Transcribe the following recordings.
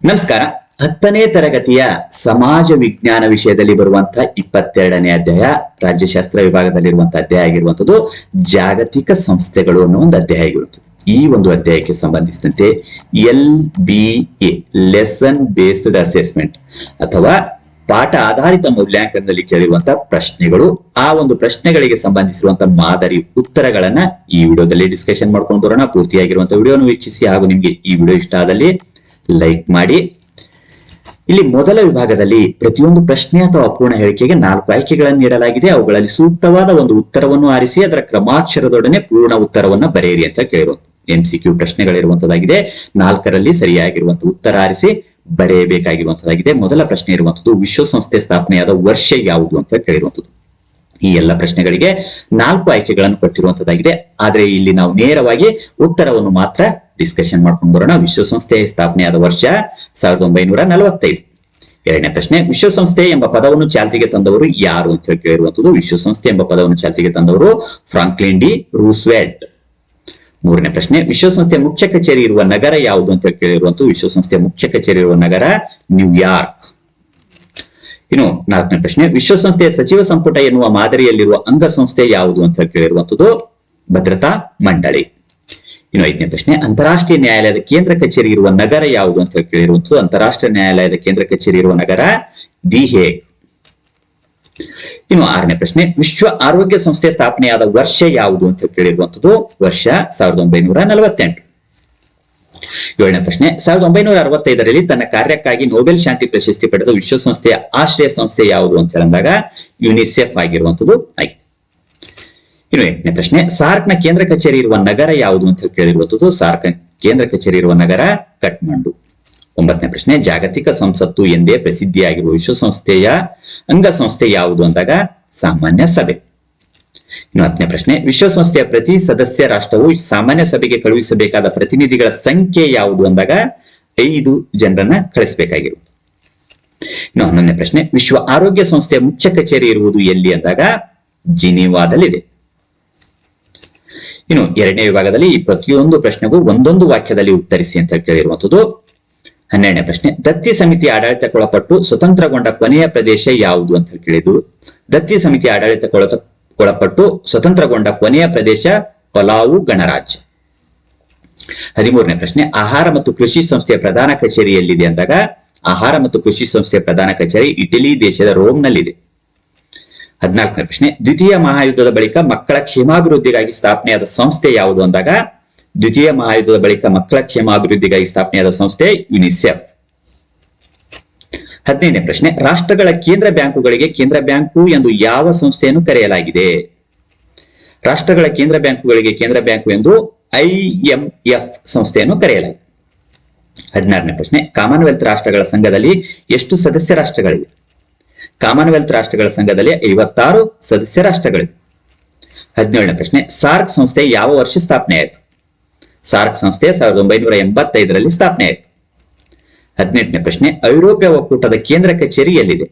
ನಮಸ್ಕಾರ. ಹತ್ತನೇ ತರಗತಿಯ ಸಮಾಜ ವಿಜ್ಞಾನ ವಿಷಯದಲ್ಲಿ ಬರುವಂತಹ ಇಪ್ಪತ್ತೆರಡನೇ ಅಧ್ಯಾಯ, ರಾಜ್ಯಶಾಸ್ತ್ರ ವಿಭಾಗದಲ್ಲಿರುವಂತಹ ಅಧ್ಯಾಯ ಆಗಿರುವಂತದ್ದು ಜಾಗತಿಕ ಸಂಸ್ಥೆಗಳು ಅನ್ನೋ ಒಂದು ಅಧ್ಯಾಯ ಆಗಿರುತ್ತದೆ ಈ ಒಂದು ಅಧ್ಯಾಯಕ್ಕೆ ಸಂಬಂಧಿಸಿದಂತೆ L B A lesson based assessment ಅಥವಾ ಪಾಠ ಆಧಾರಿತ ಮೌಲ್ಯಾಂಕನದಲ್ಲಿ ಕೇಳಿರುವಂತಹ ಪ್ರಶ್ನೆಗಳು. ಆ ಒಂದು ಪ್ರಶ್ನೆಗಳಿಗೆ ಸಂಬಂಧಿಸಿರುವಂತಹ ಮಾದರಿ ಉತ್ತರಗಳನ್ನ ಈ ವಿಡಿಯೋದಲ್ಲಿ ಡಿಸ್ಕಷನ್ ಮಾಡ್ಕೊಂಡು ಬರೋಣ. ಪೂರ್ತಿಯಾಗಿರುವಂತಹ ವಿಡಿಯೋನ ವೀಕ್ಷಿಸಿ ಹಾಗೂ ನಿಮ್ಗೆ ಈ ವಿಡಿಯೋ ಇಷ್ಟ ಆದಲ್ಲಿ ಲೈಕ್ ಮಾಡಿ. ಇಲ್ಲಿ ಮೊದಲ ವಿಭಾಗದಲ್ಲಿ ಪ್ರತಿಯೊಂದು ಪ್ರಶ್ನೆ ಅಥವಾ ಅಪೂರ್ಣ ಹೇಳಿಕೆಗೆ ನಾಲ್ಕು ಆಯ್ಕೆಗಳನ್ನು ನೀಡಲಾಗಿದೆ. ಅವುಗಳಲ್ಲಿ ಸೂಕ್ತವಾದ ಒಂದು ಉತ್ತರವನ್ನು ಆರಿಸಿ, ಅದರ ಕ್ರಮಾಕ್ಷರದೊಡನೆ ಪೂರ್ಣ ಉತ್ತರವನ್ನು ಬರೆಯಿರಿ ಅಂತ ಕೇಳಿರು. ಕ್ಯೂ ಪ್ರಶ್ನೆಗಳಿರುವಂತದ್ದಾಗಿದೆ. ನಾಲ್ಕರಲ್ಲಿ ಸರಿಯಾಗಿರುವಂತಹ ಉತ್ತರ ಆರಿಸಿ, ಬರೆಯಬೇಕಾಗಿರುವಂತದ್ದಾಗಿದೆ. ಮೊದಲ ಪ್ರಶ್ನೆ ಇರುವಂತದ್ದು, ವಿಶ್ವಸಂಸ್ಥೆ ಸ್ಥಾಪನೆಯಾದ ವರ್ಷ ಯಾವುದು ಅಂತ ಕೇಳಿರುವಂತದ್ದು. ಈ ಎಲ್ಲ ಪ್ರಶ್ನೆಗಳಿಗೆ ನಾಲ್ಕು ಆಯ್ಕೆಗಳನ್ನು ಕೊಟ್ಟಿರುವಂತದ್ದಾಗಿದೆ. ಆದ್ರೆ ಇಲ್ಲಿ ನಾವು ನೇರವಾಗಿ ಉತ್ತರವನ್ನು ಮಾತ್ರ ಡಿಸ್ಕಷನ್ ಮಾಡ್ಕೊಂಡು ಬರೋಣ. ವಿಶ್ವಸಂಸ್ಥೆ ಸ್ಥಾಪನೆಯಾದ ವರ್ಷ ಸಾವಿರದ ಒಂಬೈನೂರ ನಲವತ್ತೈದು. ಎರಡನೇ ಪ್ರಶ್ನೆ, ವಿಶ್ವಸಂಸ್ಥೆ ಎಂಬ ಪದವನ್ನು ಚಾಲ್ತಿಗೆ ತಂದವರು ಯಾರು ಅಂತ ಕೇಳಿರುವಂತದ್ದು ವಿಶ್ವಸಂಸ್ಥೆ ಎಂಬ ಪದವನ್ನು ಚಾಲ್ತಿಗೆ ತಂದವರು ಫ್ರಾಂಕ್ಲಿನ್ ಡಿ ರೂಸ್ವೆಲ್ಟ್. ಮೂರನೇ ಪ್ರಶ್ನೆ ವಿಶ್ವಸಂಸ್ಥೆ ಮುಖ್ಯ ಕಚೇರಿ ಇರುವ ನಗರ ಯಾವುದು ಅಂತ ಕೇಳಿರುವಂತದ್ದು ವಿಶ್ವಸಂಸ್ಥೆ ಮುಖ್ಯ ಕಚೇರಿ ಇರುವ ನಗರ ನ್ಯೂಯಾರ್ಕ್. ಇನ್ನು ನಾಲ್ಕನೇ ಪ್ರಶ್ನೆ, ವಿಶ್ವಸಂಸ್ಥೆಯ ಸಚಿವ ಸಂಪುಟ ಎನ್ನುವ ಮಾದರಿಯಲ್ಲಿರುವ ಅಂಗಸಂಸ್ಥೆ ಯಾವುದು ಅಂತ ಕೇಳಿರುವಂತದ್ದು ಭದ್ರತಾ ಮಂಡಳಿ. ಇನ್ನು ಐದನೇ ಪ್ರಶ್ನೆ, ಅಂತಾರಾಷ್ಟ್ರೀಯ ನ್ಯಾಯಾಲಯದ ಕೇಂದ್ರ ಕಚೇರಿ ಇರುವ ನಗರ ಯಾವುದು ಅಂತ ಕೇಳಿರುವಂತದ್ದು ಅಂತಾರಾಷ್ಟ್ರೀಯ ನ್ಯಾಯಾಲಯದ ಕೇಂದ್ರ ಕಚೇರಿ ಇರುವ ನಗರ ದಿ ಇನ್ನು ಆರನೇ ಪ್ರಶ್ನೆ, ವಿಶ್ವ ಆರೋಗ್ಯ ಸಂಸ್ಥೆ ಸ್ಥಾಪನೆಯಾದ ವರ್ಷ ಯಾವುದು ಅಂತ ಕೇಳಿರುವಂತದ್ದು ವರ್ಷ ಸಾವಿರದ ಒಂಬೈನೂರ ನಲವತ್ತೆಂಟು. ಏಳನೇ ಪ್ರಶ್ನೆ, ಸಾವಿರದ ಒಂಬೈನೂರ ಅರವತ್ತೈದರಲ್ಲಿ ತನ್ನ ಕಾರ್ಯಕ್ಕಾಗಿ ನೋಬೆಲ್ ಶಾಂತಿ ಪ್ರಶಸ್ತಿ ಪಡೆದ ವಿಶ್ವಸಂಸ್ಥೆಯ ಆಶ್ರಯ ಸಂಸ್ಥೆ ಯಾವುದು ಅಂತ ಹೇಳಿದಾಗ, ಯುನಿಸೆಫ್ ಆಗಿರುವಂತದ್ದು ಆಯ್ತು ಇನ್ನು ಎಂಟನೇ ಪ್ರಶ್ನೆ ಸಾರ್ಕ್ನ ಕೇಂದ್ರ ಕಚೇರಿ ಇರುವ ನಗರ ಯಾವುದು ಅಂತ ಹೇಳಿ ಕೇಳಿರುವಂತದ್ದು ಸಾರ್ಕ್ ಕೇಂದ್ರ ಕಚೇರಿ ಇರುವ ನಗರ ಕಠ್ಮಂಡು. ಒಂಬತ್ತನೇ ಪ್ರಶ್ನೆ, ಜಾಗತಿಕ ಸಂಸತ್ತು ಎಂದೇ ಪ್ರಸಿದ್ಧಿಯಾಗಿರುವ ವಿಶ್ವಸಂಸ್ಥೆಯ ಅಂಗಸಂಸ್ಥೆ ಯಾವುದು ಅಂದಾಗ ಸಾಮಾನ್ಯ ಸಭೆ. ಇನ್ನು ಹತ್ತನೇ ಪ್ರಶ್ನೆ, ವಿಶ್ವಸಂಸ್ಥೆಯ ಪ್ರತಿ ಸದಸ್ಯ ರಾಷ್ಟ್ರವು ಸಾಮಾನ್ಯ ಸಭೆಗೆ ಕಳುಹಿಸಬೇಕಾದ ಪ್ರತಿನಿಧಿಗಳ ಸಂಖ್ಯೆ ಯಾವುದು ಅಂದಾಗ ಐದು ಜನರನ್ನ ಕಳಿಸಬೇಕಾಗಿರುವುದು. ಇನ್ನು ಹನ್ನೊಂದನೇ ಪ್ರಶ್ನೆ, ವಿಶ್ವ ಆರೋಗ್ಯ ಸಂಸ್ಥೆಯ ಮುಖ್ಯ ಕಚೇರಿ ಇರುವುದು ಎಲ್ಲಿ ಅಂದಾಗ ಜಿನಿವಾದಲ್ಲಿದೆ. ಇನ್ನು ಎರಡನೇ ವಿಭಾಗದಲ್ಲಿ ಈ ಪ್ರತಿಯೊಂದು ಪ್ರಶ್ನೆಗೂ ಒಂದೊಂದು ವಾಕ್ಯದಲ್ಲಿ ಉತ್ತರಿಸಿ ಅಂತ ಕೇಳಿರುವಂತದ್ದು ಹನ್ನೆರಡನೇ ಪ್ರಶ್ನೆ, ದತ್ತಿ ಸಮಿತಿ ಆಡಳಿತಕ್ಕೊಳಪಟ್ಟು ಸ್ವತಂತ್ರಗೊಂಡ ಕೊನೆಯ ಪ್ರದೇಶ ಯಾವುದು ಅಂತ ಹೇಳಿ ಕೇಳಿದ್ದು. ದತ್ತಿ ಸಮಿತಿ ಆಡಳಿತಕ್ಕೊಳ ಒಳಪಟ್ಟು ಸ್ವತಂತ್ರಗೊಂಡ ಕೊನೆಯ ಪ್ರದೇಶ ಪಲಾವು ಗಣರಾಜ್ಯ. ಹದಿಮೂರನೇ ಪ್ರಶ್ನೆ, ಆಹಾರ ಮತ್ತು ಕೃಷಿ ಸಂಸ್ಥೆಯ ಪ್ರಧಾನ ಕಚೇರಿ ಎಲ್ಲಿದೆ ಅಂದಾಗ, ಆಹಾರ ಮತ್ತು ಕೃಷಿ ಸಂಸ್ಥೆಯ ಪ್ರಧಾನ ಕಚೇರಿ ಇಟಲಿ ದೇಶದ ರೋಮ್ನಲ್ಲಿದೆ. ಹದಿನಾಲ್ಕನೇ ಪ್ರಶ್ನೆ, ದ್ವಿತೀಯ ಮಹಾಯುದ್ಧದ ಬಳಿಕ ಮಕ್ಕಳ ಕ್ಷೇಮಾಭಿವೃದ್ಧಿಗಾಗಿ ಸ್ಥಾಪನೆಯಾದ ಸಂಸ್ಥೆ ಯಾವುದು ಅಂದಾಗ, ದ್ವಿತೀಯ ಮಹಾಯುದ್ಧದ ಬಳಿಕ ಮಕ್ಕಳ ಕ್ಷೇಮಾಭಿವೃದ್ಧಿಗಾಗಿ ಸ್ಥಾಪನೆಯಾದ ಸಂಸ್ಥೆ ಯುನಿಸೆಫ್ ಹದಿನೈದನೇ ಪ್ರಶ್ನೆ, ರಾಷ್ಟ್ರಗಳ ಕೇಂದ್ರ ಬ್ಯಾಂಕುಗಳಿಗೆ ಕೇಂದ್ರ ಬ್ಯಾಂಕು ಎಂದು ಯಾವ ಸಂಸ್ಥೆಯನ್ನು ಕರೆಯಲಾಗಿದೆ? ರಾಷ್ಟ್ರಗಳ ಕೇಂದ್ರ ಬ್ಯಾಂಕುಗಳಿಗೆ ಕೇಂದ್ರ ಬ್ಯಾಂಕು ಎಂದು ಐಎಂಎಫ್ ಸಂಸ್ಥೆಯನ್ನು ಕರೆಯಲಾಗಿದೆ. ಹದಿನಾರನೇ ಪ್ರಶ್ನೆ, ಕಾಮನ್ವೆಲ್ತ್ ರಾಷ್ಟ್ರಗಳ ಸಂಘದಲ್ಲಿ ಎಷ್ಟು ಸದಸ್ಯ ರಾಷ್ಟ್ರಗಳಿವೆ? ಕಾಮನ್ವೆಲ್ತ್ ರಾಷ್ಟ್ರಗಳ ಸಂಘದಲ್ಲಿ ಐವತ್ತಾರು ಸದಸ್ಯ ರಾಷ್ಟ್ರಗಳಿವೆ ಹದಿನೇಳನೇ ಪ್ರಶ್ನೆ, ಸಾರ್ಕ್ ಸಂಸ್ಥೆ ಯಾವ ವರ್ಷ ಸ್ಥಾಪನೆ ಆಯಿತು? ಸಾರ್ಕ್ ಸಂಸ್ಥೆ ಸಾವಿರದ ಒಂಬೈನೂರ ಎಂಬತ್ತೈದರಲ್ಲಿ ಸ್ಥಾಪನೆ ಆಯಿತು. ಹದಿನೆಂಟನೇ ಪ್ರಶ್ನೆ, ಐರೋಪ್ಯ ಒಕ್ಕೂಟದ ಕೇಂದ್ರ ಕಚೇರಿ ಎಲ್ಲಿದೆ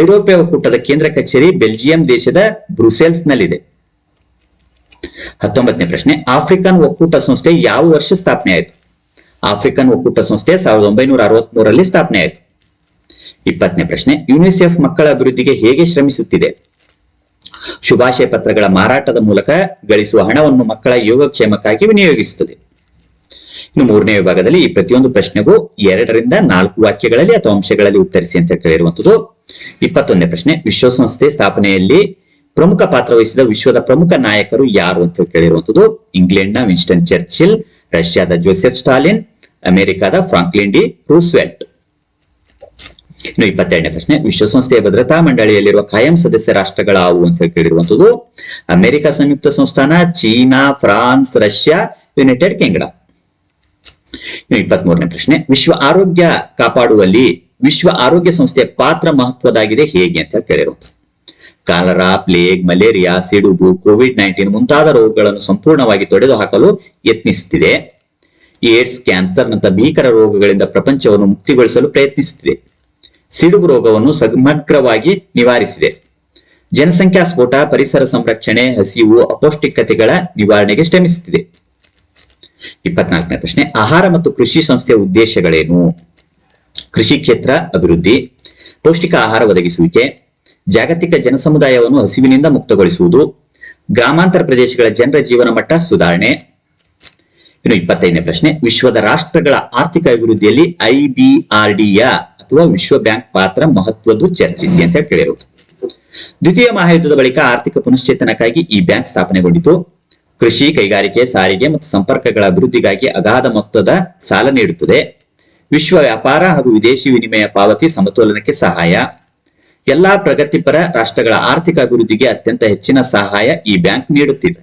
ಐರೋಪ್ಯ ಒಕ್ಕೂಟದ ಕೇಂದ್ರ ಕಚೇರಿ ಬೆಲ್ಜಿಯಂ ದೇಶದ ಬ್ರುಸೆಲ್ಸ್ ನಲ್ಲಿದೆ ಹತ್ತೊಂಬತ್ತನೇ ಪ್ರಶ್ನೆ, ಆಫ್ರಿಕನ್ ಒಕ್ಕೂಟ ಸಂಸ್ಥೆ ಯಾವ ವರ್ಷ ಸ್ಥಾಪನೆ ಆಯಿತು? ಆಫ್ರಿಕನ್ ಒಕ್ಕೂಟ ಸಂಸ್ಥೆ ಸಾವಿರದ ಒಂಬೈನೂರ ಅರವತ್ಮೂರರಲ್ಲಿ ಸ್ಥಾಪನೆ ಆಯಿತು. ಇಪ್ಪತ್ತನೇ ಪ್ರಶ್ನೆ. ಯುನಿಸೆಫ್ ಮಕ್ಕಳ ಅಭಿವೃದ್ಧಿಗೆ ಹೇಗೆ ಶ್ರಮಿಸುತ್ತಿದೆ? ಶುಭಾಶಯ ಪತ್ರಗಳ ಮಾರಾಟದ ಮೂಲಕ ಗಳಿಸುವ ಹಣವನ್ನು ಮಕ್ಕಳ ಯೋಗಕ್ಷೇಮಕ್ಕಾಗಿ ವಿನಿಯೋಗಿಸುತ್ತದೆ. ಇನ್ನು ಮೂರನೇ ವಿಭಾಗದಲ್ಲಿ ಈ ಪ್ರತಿಯೊಂದು ಪ್ರಶ್ನೆಗೂ ಎರಡರಿಂದ ನಾಲ್ಕು ವಾಕ್ಯಗಳಲ್ಲಿ ಅಥವಾ ಅಂಶಗಳಲ್ಲಿ ಉತ್ತರಿಸಿ ಅಂತ ಕೇಳಿರುವಂತದ್ದು ಇಪ್ಪತ್ತೊಂದನೇ ಪ್ರಶ್ನೆ. ವಿಶ್ವಸಂಸ್ಥೆ ಸ್ಥಾಪನೆಯಲ್ಲಿ ಪ್ರಮುಖ ಪಾತ್ರ ವಹಿಸಿದ ವಿಶ್ವದ ಪ್ರಮುಖ ನಾಯಕರು ಯಾರು ಅಂತ ಕೇಳಿರುವಂತದ್ದು ಇಂಗ್ಲೆಂಡ್ನ ವಿನ್ಸ್ಟನ್ ಚರ್ಚಿಲ್, ರಷ್ಯಾದ ಜೋಸೆಫ್ ಸ್ಟಾಲಿನ್, ಅಮೆರಿಕದ ಫ್ರಾಂಕ್ಲಿನ್ ಡಿ ರೂಸ್ವೆಲ್ಟ್. ಇನ್ನು ಇಪ್ಪತ್ತೆರಡನೇ ಪ್ರಶ್ನೆ, ವಿಶ್ವಸಂಸ್ಥೆಯ ಭದ್ರತಾ ಮಂಡಳಿಯಲ್ಲಿರುವ ಕಾಯಂ ಸದಸ್ಯ ರಾಷ್ಟ್ರಗಳಾವು ಅಂತ ಹೇಳಿ ಕೇಳಿರುವಂತದ್ದು ಅಮೆರಿಕ ಸಂಯುಕ್ತ ಸಂಸ್ಥಾನ, China, France, Russia, United Kingdom. ಇನ್ನು ಇಪ್ಪತ್ಮೂರನೇ ಪ್ರಶ್ನೆ, ವಿಶ್ವ ಆರೋಗ್ಯ ಕಾಪಾಡುವಲ್ಲಿ ವಿಶ್ವ ಆರೋಗ್ಯ ಸಂಸ್ಥೆಯ ಪಾತ್ರ ಮಹತ್ವದಾಗಿದೆ ಹೇಗೆ ಅಂತ ಕೇಳಿರುವಂತದ್ದು ಕಾಲರಾ, ಪ್ಲೇಗ್, ಮಲೇರಿಯಾ, ಸಿಡುಬು, ಕೋವಿಡ್ ನೈನ್ಟೀನ್ ಮುಂತಾದ ರೋಗಗಳನ್ನು ಸಂಪೂರ್ಣವಾಗಿ ತೊಡೆದು ಹಾಕಲು ಯತ್ನಿಸುತ್ತಿದೆ. ಏಡ್ಸ್ ಕ್ಯಾನ್ಸರ್ ನಂತಹ ಭೀಕರ ರೋಗಗಳಿಂದ ಪ್ರಪಂಚವನ್ನು ಮುಕ್ತಿಗೊಳಿಸಲು ಪ್ರಯತ್ನಿಸುತ್ತಿದೆ. ಸಿಡುಬು ರೋಗವನ್ನು ಸಮಗ್ರವಾಗಿ ನಿವಾರಿಸಿದೆ. ಜನಸಂಖ್ಯಾ ಸ್ಫೋಟ, ಪರಿಸರ ಸಂರಕ್ಷಣೆ, ಹಸಿವು, ಅಪೌಷ್ಟಿಕತೆಗಳ ನಿವಾರಣೆಗೆ ಶ್ರಮಿಸುತ್ತಿದೆ. ಇಪ್ಪತ್ನಾಲ್ಕನೇ ಪ್ರಶ್ನೆ, ಆಹಾರ ಮತ್ತು ಕೃಷಿ ಸಂಸ್ಥೆಯ ಉದ್ದೇಶಗಳೇನು? ಕೃಷಿ ಕ್ಷೇತ್ರ, ಅಭಿವೃದ್ಧಿ, ಪೌಷ್ಟಿಕ ಆಹಾರ ಒದಗಿಸುವಿಕೆ, ಜಾಗತಿಕ ಜನಸಮುದಾಯವನ್ನು ಹಸಿವಿನಿಂದ ಮುಕ್ತಗೊಳಿಸುವುದು, ಗ್ರಾಮಾಂತರ ಪ್ರದೇಶಗಳ ಜನರ ಜೀವನ ಮಟ್ಟ ಸುಧಾರಣೆ. ಇನ್ನು ಇಪ್ಪತ್ತೈದನೇ ಪ್ರಶ್ನೆ, ವಿಶ್ವದ ರಾಷ್ಟ್ರಗಳ ಆರ್ಥಿಕ ಅಭಿವೃದ್ಧಿಯಲ್ಲಿ ಐಬಿಆರ್ಡಿಯ ಅಥವಾ ವಿಶ್ವ ಬ್ಯಾಂಕ್ ಪಾತ್ರ ಮಹತ್ವದ್ದು ಚರ್ಚಿಸಿ ಅಂತ ಹೇಳಿ ಕೇಳಿರುವುದು ದ್ವಿತೀಯ ಮಹಾಯುದ್ಧದ ಬಳಿಕ ಆರ್ಥಿಕ ಪುನಶ್ಚೇತನಕ್ಕಾಗಿ ಈ ಬ್ಯಾಂಕ್ ಸ್ಥಾಪನೆಗೊಂಡಿತು. ಕೃಷಿ, ಕೈಗಾರಿಕೆ, ಸಾರಿಗೆ ಮತ್ತು ಸಂಪರ್ಕಗಳ ಅಭಿವೃದ್ಧಿಗಾಗಿ ಅಗಾಧ ಮೊತ್ತದ ಸಾಲ ನೀಡುತ್ತದೆ. ವಿಶ್ವ ವ್ಯಾಪಾರ ಹಾಗೂ ವಿದೇಶಿ ವಿನಿಮಯ ಪಾವತಿ ಸಮತೋಲನಕ್ಕೆ ಸಹಾಯ. ಎಲ್ಲಾ ಪ್ರಗತಿಪರ ರಾಷ್ಟ್ರಗಳ ಆರ್ಥಿಕ ಅಭಿವೃದ್ಧಿಗೆ ಅತ್ಯಂತ ಹೆಚ್ಚಿನ ಸಹಾಯ ಈ ಬ್ಯಾಂಕ್ ನೀಡುತ್ತಿದೆ.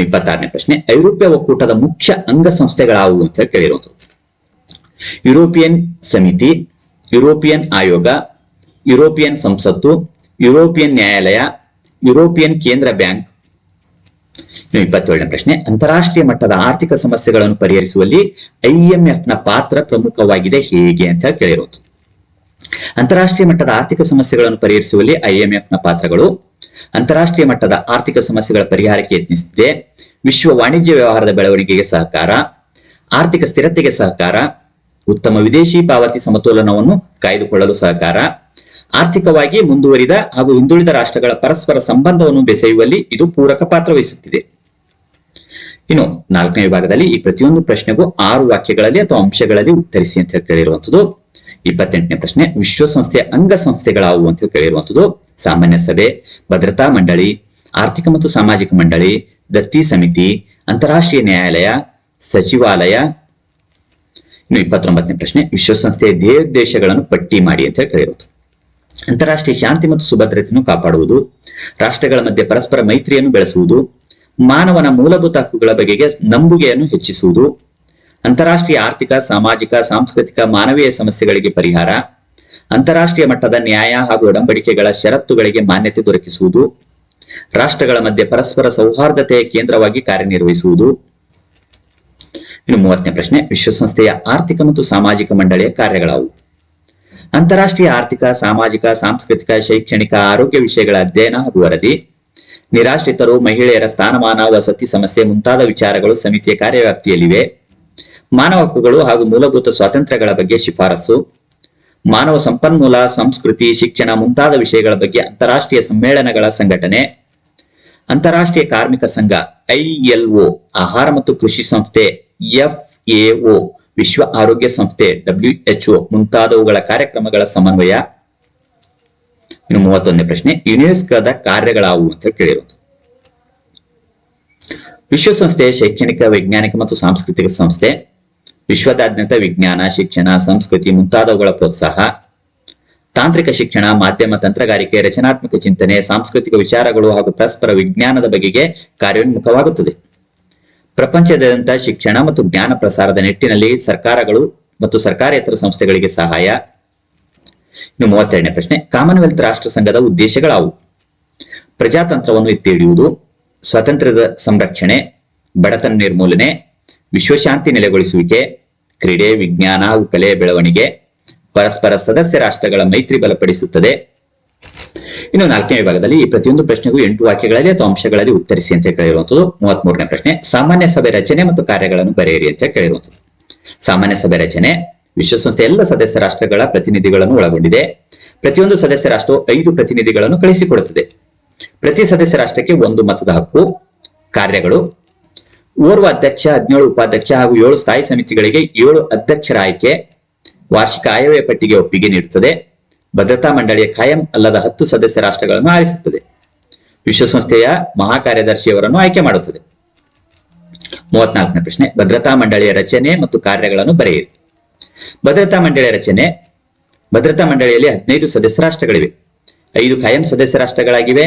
ಇಪ್ಪತ್ತಾರನೇ ಪ್ರಶ್ನೆ, ಐರೋಪ್ಯ ಒಕ್ಕೂಟದ ಮುಖ್ಯ ಅಂಗಸಂಸ್ಥೆಗಳಾವುವು ಅಂತ ಯುರೋಪಿಯನ್ ಸಮಿತಿ, ಯುರೋಪಿಯನ್ ಆಯೋಗ, ಯುರೋಪಿಯನ್ ಸಂಸತ್ತು, ಯುರೋಪಿಯನ್ ನ್ಯಾಯಾಲಯ, ಯುರೋಪಿಯನ್ ಕೇಂದ್ರ ಬ್ಯಾಂಕ್. ಇಪ್ಪತ್ತೇಳನೇ ಪ್ರಶ್ನೆ, ಅಂತಾರಾಷ್ಟ್ರೀಯ ಮಟ್ಟದ ಆರ್ಥಿಕ ಸಮಸ್ಯೆಗಳನ್ನು ಪರಿಹರಿಸುವಲ್ಲಿ ಐಎಂಎಫ್ನ ಪಾತ್ರ ಪ್ರಮುಖವಾಗಿದೆ ಹೇಗೆ ಅಂತ ಕೇಳಿರೋದು. ಅಂತಾರಾಷ್ಟ್ರೀಯ ಮಟ್ಟದ ಆರ್ಥಿಕ ಸಮಸ್ಯೆಗಳನ್ನು ಪರಿಹರಿಸುವಲ್ಲಿ ಐಎಂಎಫ್ನ ಪಾತ್ರಗಳು, ಅಂತಾರಾಷ್ಟ್ರೀಯ ಮಟ್ಟದ ಆರ್ಥಿಕ ಸಮಸ್ಯೆಗಳ ಪರಿಹಾರಕ್ಕೆ ಯತ್ನಿಸುತ್ತಿದೆ ವಿಶ್ವ ವಾಣಿಜ್ಯ ವ್ಯವಹಾರದ ಬೆಳವಣಿಗೆಗೆ ಸಹಕಾರ, ಆರ್ಥಿಕ ಸ್ಥಿರತೆಗೆ ಸಹಕಾರ ಉತ್ತಮ ವಿದೇಶಿ ಪಾವತಿ ಸಮತೋಲನವನ್ನು ಕಾಯ್ದುಕೊಳ್ಳಲು ಸಹಕಾರ, ಆರ್ಥಿಕವಾಗಿ ಮುಂದುವರಿದ ಹಾಗೂ ಹಿಂದುಳಿದ ರಾಷ್ಟ್ರಗಳ ಪರಸ್ಪರ ಸಂಬಂಧವನ್ನು ಬೆಸೆಯುವಲ್ಲಿ ಇದು ಪೂರಕ ಪಾತ್ರ ವಹಿಸುತ್ತಿದೆ. ಇನ್ನು ನಾಲ್ಕನೇ ವಿಭಾಗದಲ್ಲಿ ಈ ಪ್ರತಿಯೊಂದು ಪ್ರಶ್ನೆಗೂ ಆರು ವಾಕ್ಯಗಳಲ್ಲಿ ಅಥವಾ ಅಂಶಗಳಲ್ಲಿ ಉತ್ತರಿಸಿ ಅಂತ ಹೇಳಿ ಕೇಳಿರುವಂತದ್ದು ಇಪ್ಪತ್ತೆಂಟನೇ ಪ್ರಶ್ನೆ, ವಿಶ್ವಸಂಸ್ಥೆಯ ಅಂಗಸಂಸ್ಥೆಗಳಾವು ಅಂತ ಹೇಳಿ ಕೇಳಿರುವಂತದ್ದು ಸಾಮಾನ್ಯ ಸಭೆ, ಭದ್ರತಾ ಮಂಡಳಿ, ಆರ್ಥಿಕ ಮತ್ತು ಸಾಮಾಜಿಕ ಮಂಡಳಿ, ದತ್ತಿ ಸಮಿತಿ, ಅಂತಾರಾಷ್ಟ್ರೀಯ ನ್ಯಾಯಾಲಯ, ಸಚಿವಾಲಯ ಇಪ್ಪತ್ತೊಂಬತ್ತನೇ ಪ್ರಶ್ನೆ, ವಿಶ್ವಸಂಸ್ಥೆಯ ಧ್ಯೇಯೋದ್ದೇಶಗಳನ್ನು ಪಟ್ಟಿ ಮಾಡಿ ಅಂತ ಕೇಳಿರೋದು ಅಂತಾರಾಷ್ಟ್ರೀಯ ಶಾಂತಿ ಮತ್ತು ಸುಭದ್ರತೆಯನ್ನು ಕಾಪಾಡುವುದು, ರಾಷ್ಟ್ರಗಳ ಮಧ್ಯೆ ಪರಸ್ಪರ ಮೈತ್ರಿಯನ್ನು ಬೆಳೆಸುವುದು, ಮಾನವನ ಮೂಲಭೂತ ಹಕ್ಕುಗಳ ಬಗೆಗೆ ನಂಬುಗೆಯನ್ನು ಹೆಚ್ಚಿಸುವುದು, ಅಂತಾರಾಷ್ಟ್ರೀಯ ಆರ್ಥಿಕ, ಸಾಮಾಜಿಕ, ಸಾಂಸ್ಕೃತಿಕ, ಮಾನವೀಯ ಸಮಸ್ಯೆಗಳಿಗೆ ಪರಿಹಾರ, ಅಂತಾರಾಷ್ಟ್ರೀಯ ಮಟ್ಟದ ನ್ಯಾಯ ಹಾಗೂ ಒಡಂಬಡಿಕೆಗಳ ಷರತ್ತುಗಳಿಗೆ ಮಾನ್ಯತೆ ದೊರಕಿಸುವುದು, ರಾಷ್ಟ್ರಗಳ ಮಧ್ಯೆ ಪರಸ್ಪರ ಸೌಹಾರ್ದತೆಯ ಕೇಂದ್ರವಾಗಿ ಕಾರ್ಯನಿರ್ವಹಿಸುವುದು ಇನ್ನು ಮೂವತ್ತನೇ ಪ್ರಶ್ನೆ, ವಿಶ್ವಸಂಸ್ಥೆಯ ಆರ್ಥಿಕ ಮತ್ತು ಸಾಮಾಜಿಕ ಮಂಡಳಿಯ ಕಾರ್ಯಗಳಾವು. ಅಂತಾರಾಷ್ಟ್ರೀಯ ಆರ್ಥಿಕ, ಸಾಮಾಜಿಕ, ಸಾಂಸ್ಕೃತಿಕ, ಶೈಕ್ಷಣಿಕ ಆರೋಗ್ಯ ವಿಷಯಗಳ ಅಧ್ಯಯನ ಹಾಗೂ ವರದಿ. ನಿರಾಶ್ರಿತರು, ಮಹಿಳೆಯರ ಸ್ಥಾನಮಾನ, ವಸತಿ ಸಮಸ್ಯೆ ಮುಂತಾದ ವಿಚಾರಗಳು ಸಮಿತಿಯ ಕಾರ್ಯವ್ಯಾಪ್ತಿಯಲ್ಲಿವೆ. ಮಾನವ ಹಕ್ಕುಗಳು ಹಾಗೂ ಮೂಲಭೂತ ಸ್ವಾತಂತ್ರ್ಯಗಳ ಬಗ್ಗೆ ಶಿಫಾರಸು ಮಾನವ ಸಂಪನ್ಮೂಲ, ಸಂಸ್ಕೃತಿ, ಶಿಕ್ಷಣ ಮುಂತಾದ ವಿಷಯಗಳ ಬಗ್ಗೆ ಅಂತಾರಾಷ್ಟ್ರೀಯ ಸಮ್ಮೇಳನಗಳ ಸಂಘಟನೆ. ಅಂತಾರಾಷ್ಟ್ರೀಯ ಕಾರ್ಮಿಕ ಸಂಘ ಐಎಲ್ಒ ಆಹಾರ ಮತ್ತು ಕೃಷಿ ಸಂಸ್ಥೆ. ಎಫ್ಎಒ, ವಿಶ್ವ ಆರೋಗ್ಯ ಸಂಸ್ಥೆ ಡಬ್ಲ್ಯೂಎಚ್ಒ ಮುಂತಾದವುಗಳ ಕಾರ್ಯಕ್ರಮಗಳ ಸಮನ್ವಯ. ಇನ್ನು ಮೂವತ್ತೊಂದನೇ ಪ್ರಶ್ನೆ, ಯುನೆಸ್ಕೋದ ಕಾರ್ಯಗಳಾವು ಅಂತ ಕೇಳಿರುವುದು ವಿಶ್ವಸಂಸ್ಥೆಯ ವಿಶ್ವಸಂಸ್ಥೆ, ಶೈಕ್ಷಣಿಕ, ವೈಜ್ಞಾನಿಕ ಮತ್ತು ಸಾಂಸ್ಕೃತಿಕ ಸಂಸ್ಥೆ, ವಿಶ್ವದಾದ್ಯಂತ ವಿಜ್ಞಾನ, ಶಿಕ್ಷಣ, ಸಂಸ್ಕೃತಿ ಮುಂತಾದವುಗಳ ಪ್ರೋತ್ಸಾಹ, ತಾಂತ್ರಿಕ ಶಿಕ್ಷಣ, ಮಾಧ್ಯಮ ತಂತ್ರಗಾರಿಕೆ, ರಚನಾತ್ಮಕ ಚಿಂತನೆ, ಸಾಂಸ್ಕೃತಿಕ ವಿಚಾರಗಳು ಹಾಗೂ ಪರಸ್ಪರ ವಿಜ್ಞಾನದ ಬಗೆಗೆ ಕಾರ್ಯೋನ್ಮುಖವಾಗುತ್ತದೆ. ಪ್ರಪಂಚದಾದ್ಯಂತ ಶಿಕ್ಷಣ ಮತ್ತು ಜ್ಞಾನ ಪ್ರಸಾರದ ನಿಟ್ಟಿನಲ್ಲಿ ಸರ್ಕಾರಗಳು ಮತ್ತು ಸರ್ಕಾರೇತರ ಸಂಸ್ಥೆಗಳಿಗೆ ಸಹಾಯ. ಇನ್ನು ಮೂವತ್ತೆರಡನೇ ಪ್ರಶ್ನೆ ಕಾಮನ್ವೆಲ್ತ್ ರಾಷ್ಟ್ರ ಸಂಘದ ಉದ್ದೇಶಗಳಾವು? ಪ್ರಜಾತಂತ್ರವನ್ನು ಎತ್ತಿ ಹಿಡಿಯುವುದು ಸ್ವಾತಂತ್ರ್ಯದ ಸಂರಕ್ಷಣೆ, ಬಡತನ ನಿರ್ಮೂಲನೆ, ವಿಶ್ವಶಾಂತಿ ನೆಲೆಗೊಳಿಸುವಿಕೆ, ಕ್ರೀಡೆ, ವಿಜ್ಞಾನ ಹಾಗೂ ಕಲೆಯ ಬೆಳವಣಿಗೆ, ಪರಸ್ಪರ ಸದಸ್ಯ ರಾಷ್ಟ್ರಗಳ ಮೈತ್ರಿ ಬಲಪಡಿಸುತ್ತದೆ. ಇನ್ನು ನಾಲ್ಕನೇ ವಿಭಾಗದಲ್ಲಿ ಈ ಪ್ರತಿಯೊಂದು ಪ್ರಶ್ನೆಗೂ ಎಂಟು ವಾಕ್ಯಗಳಲ್ಲಿ ಅಥವಾ ಅಂಶಗಳಲ್ಲಿ ಉತ್ತರಿಸಿ ಅಂತ ಕೇಳಿರುವಂತದ್ದು ಮೂವತ್ತ್ ಮೂರನೇ ಪ್ರಶ್ನೆ. ಸಾಮಾನ್ಯ ಸಭೆ ರಚನೆ ಮತ್ತು ಕಾರ್ಯಗಳನ್ನು ಬರೆಯಿರಿ ಅಂತ ಕೇಳಿರುವಂತದ್ದು ಸಾಮಾನ್ಯ ಸಭೆ ರಚನೆ ವಿಶ್ವಸಂಸ್ಥೆ ಎಲ್ಲ ಸದಸ್ಯ ರಾಷ್ಟ್ರಗಳ ಪ್ರತಿನಿಧಿಗಳನ್ನು ಒಳಗೊಂಡಿದೆ. ಪ್ರತಿಯೊಂದು ಸದಸ್ಯ ರಾಷ್ಟ್ರವು ಐದು ಪ್ರತಿನಿಧಿಗಳನ್ನು ಕಳಿಸಿಕೊಡುತ್ತದೆ. ಪ್ರತಿ ಸದಸ್ಯ ರಾಷ್ಟ್ರಕ್ಕೆ ಒಂದು ಮತದ ಹಕ್ಕು, ಕಾರ್ಯಗಳು. ಓರ್ವ ಅಧ್ಯಕ್ಷ, ಹದಿನೇಳು ಉಪಾಧ್ಯಕ್ಷ ಹಾಗೂ ಏಳು ಸ್ಥಾಯಿ ಸಮಿತಿಗಳಿಗೆ ಏಳು ಅಧ್ಯಕ್ಷರ ಆಯ್ಕೆ ವಾರ್ಷಿಕ ಆಯವ್ಯಯ ಪಟ್ಟಿಗೆ ಒಪ್ಪಿಗೆ ನೀಡುತ್ತದೆ. ಭದ್ರತಾ ಮಂಡಳಿಯ ಖಾಯಂ ಅಲ್ಲದ ಹತ್ತು ಸದಸ್ಯ ರಾಷ್ಟ್ರಗಳನ್ನು ಆರಿಸುತ್ತದೆ. ವಿಶ್ವಸಂಸ್ಥೆಯ ಮಹಾಕಾರ್ಯದರ್ಶಿಯವರನ್ನು ಆಯ್ಕೆ ಮಾಡುತ್ತದೆ. ಮೂವತ್ನಾಲ್ಕನೇ ಪ್ರಶ್ನೆ, ಭದ್ರತಾ ಮಂಡಳಿಯ ರಚನೆ ಮತ್ತು ಕಾರ್ಯಗಳನ್ನು ಬರೆಯಿರಿ. ಭದ್ರತಾ ಮಂಡಳಿಯ ರಚನೆ, ಭದ್ರತಾ ಮಂಡಳಿಯಲ್ಲಿ ಹದಿನೈದು ಸದಸ್ಯ ರಾಷ್ಟ್ರಗಳಿವೆ. ಐದು ಖಾಯಂ ಸದಸ್ಯ ರಾಷ್ಟ್ರಗಳಾಗಿವೆ.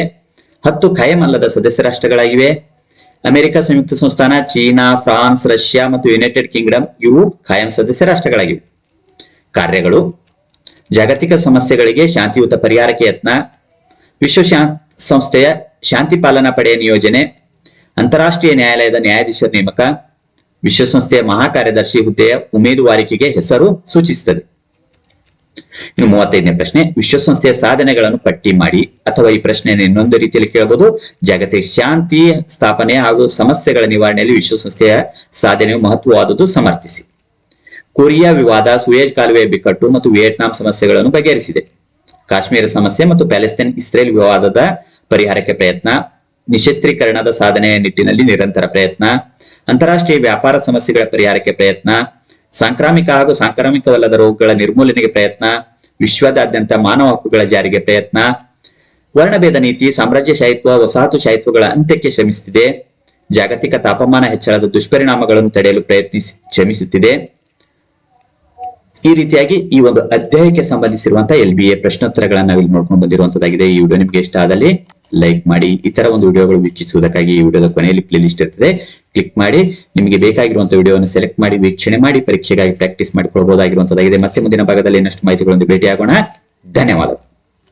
ಹತ್ತು ಖಾಯಂ ಅಲ್ಲದ ಸದಸ್ಯ ರಾಷ್ಟ್ರಗಳಾಗಿವೆ. ಅಮೆರಿಕ ಸಂಯುಕ್ತ ಸಂಸ್ಥಾನ, ಚೀನಾ, ಫ್ರಾನ್ಸ್, ರಷ್ಯಾ ಮತ್ತು ಯುನೈಟೆಡ್ ಕಿಂಗ್ಡಮ್ ಇವು ಖಾಯಂ ಸದಸ್ಯ ರಾಷ್ಟ್ರಗಳಾಗಿವೆ. ಕಾರ್ಯಗಳು ಜಾಗತಿಕ ಸಮಸ್ಯೆಗಳಿಗೆ ಶಾಂತಿಯುತ ಪರಿಹಾರಕ್ಕೆ ಯತ್ನ ವಿಶ್ವ ಸಂಸ್ಥೆಯ ಶಾಂತಿ ಪಾಲನಾ ಪಡೆಯ ನಿಯೋಜನೆ, ಅಂತಾರಾಷ್ಟ್ರೀಯ ನ್ಯಾಯಾಲಯದ ನ್ಯಾಯಾಧೀಶರ ನೇಮಕ ವಿಶ್ವಸಂಸ್ಥೆಯ ಮಹಾಕಾರ್ಯದರ್ಶಿ ಹುದ್ದೆಯ ಉಮೇದುವಾರಿಕೆಗೆ ಹೆಸರು ಸೂಚಿಸುತ್ತದೆ. ಇನ್ನು ಮೂವತ್ತೈದನೇ ಪ್ರಶ್ನೆ ವಿಶ್ವಸಂಸ್ಥೆಯ ಸಾಧನೆಗಳನ್ನು ಪಟ್ಟಿ ಮಾಡಿ ಅಥವಾ ಈ ಪ್ರಶ್ನೆಯನ್ನು ಇನ್ನೊಂದು ರೀತಿಯಲ್ಲಿ ಕೇಳಬಹುದು ಜಾಗತಿಕ ಶಾಂತಿ ಸ್ಥಾಪನೆ ಹಾಗೂ ಸಮಸ್ಯೆಗಳ ನಿವಾರಣೆಯಲ್ಲಿ ವಿಶ್ವಸಂಸ್ಥೆಯ ಸಾಧನೆಯು ಮಹತ್ವವಾದದ್ದು ಸಮರ್ಥಿಸಿ. ಕೊರಿಯಾ ವಿವಾದ ಸುಯೇಜ್ ಕಾಲುವೆ ಬಿಕ್ಕಟ್ಟು ಮತ್ತು ವಿಯೆಟ್ನಾಂ ಸಮಸ್ಯೆಗಳನ್ನು ಬಗೆಹರಿಸಿದೆ. ಕಾಶ್ಮೀರ ಸಮಸ್ಯೆ ಮತ್ತು ಪ್ಯಾಲೆಸ್ತೈನ್ ಇಸ್ರೇಲ್ ವಿವಾದದ ಪರಿಹಾರಕ್ಕೆ ಪ್ರಯತ್ನ, ನಿಶಸ್ತ್ರೀಕರಣದ ಸಾಧನೆಯ ನಿಟ್ಟಿನಲ್ಲಿ ನಿರಂತರ ಪ್ರಯತ್ನ, ಅಂತಾರಾಷ್ಟ್ರೀಯ ವ್ಯಾಪಾರ ಸಮಸ್ಯೆಗಳ ಪರಿಹಾರಕ್ಕೆ ಪ್ರಯತ್ನ, ಸಾಂಕ್ರಾಮಿಕ ಹಾಗೂ ಸಾಂಕ್ರಾಮಿಕವಲ್ಲದ ರೋಗಗಳ ನಿರ್ಮೂಲನೆಗೆ ಪ್ರಯತ್ನ, ವಿಶ್ವದಾದ್ಯಂತ ಮಾನವ ಹಕ್ಕುಗಳ ಜಾರಿಗೆ ಪ್ರಯತ್ನ, ವರ್ಣಭೇದ ನೀತಿ ಸಾಮ್ರಾಜ್ಯಶಾಹಿತ್ವ ವಸಾಹತುಶಾಹಿತ್ವಗಳ ಅಂತ್ಯಕ್ಕೆ ಶ್ರಮಿಸುತ್ತಿದೆ. ಜಾಗತಿಕ ತಾಪಮಾನ ಹೆಚ್ಚಳದ ದುಷ್ಪರಿಣಾಮಗಳನ್ನು ತಡೆಯಲು ಪ್ರಯತ್ನಿಸಿ ಶ್ರಮಿಸುತ್ತಿದೆ. ಈ ರೀತಿಯಾಗಿ ಈ ಒಂದು ಅಧ್ಯಾಯಕ್ಕೆ ಸಂಬಂಧಿಸಿರುವಂತಹ ಎಲ್ ಬಿ ಎ ಪ್ರಶ್ನೋತ್ತರಗಳನ್ನ ನಾವಿಲ್ಲಿ ನೋಡ್ಕೊಂಡು ಬಂದಿರುವಂತದ್ದಾಗಿದೆ. ಈ ವಿಡಿಯೋ ನಿಮ್ಗೆ ಇಷ್ಟ ಆದಲ್ಲಿ ಲೈಕ್ ಮಾಡಿ ಇತರ ಒಂದು ವಿಡಿಯೋಗಳು ವೀಕ್ಷಿಸುವುದಕ್ಕಾಗಿ ಈ ವಿಡಿಯೋದ ಕೊನೆಯಲ್ಲಿ ಪ್ಲೇ ಲಿಸ್ಟ್ ಇರ್ತದೆ. ಕ್ಲಿಕ್ ಮಾಡಿ, ನಿಮಗೆ ಬೇಕಾಗಿರುವಂತಹ ವಿಡಿಯೋವನ್ನು ಸೆಲೆಕ್ಟ್ ಮಾಡಿ, ವೀಕ್ಷಣೆ ಮಾಡಿ, ಪರೀಕ್ಷೆಗಾಗಿ ಪ್ರಾಕ್ಟೀಸ್ ಮಾಡಿಕೊಳ್ಬಹುದಾಗಿರುವಂತದ್ದಾಗಿದೆ ಮತ್ತೆ ಮುಂದಿನ ಭಾಗದಲ್ಲಿ ಇನ್ನಷ್ಟು ಮಾಹಿತಿಗಳೊಂದು ಭೇಟಿಯಾಗೋಣ. ಧನ್ಯವಾದಗಳು.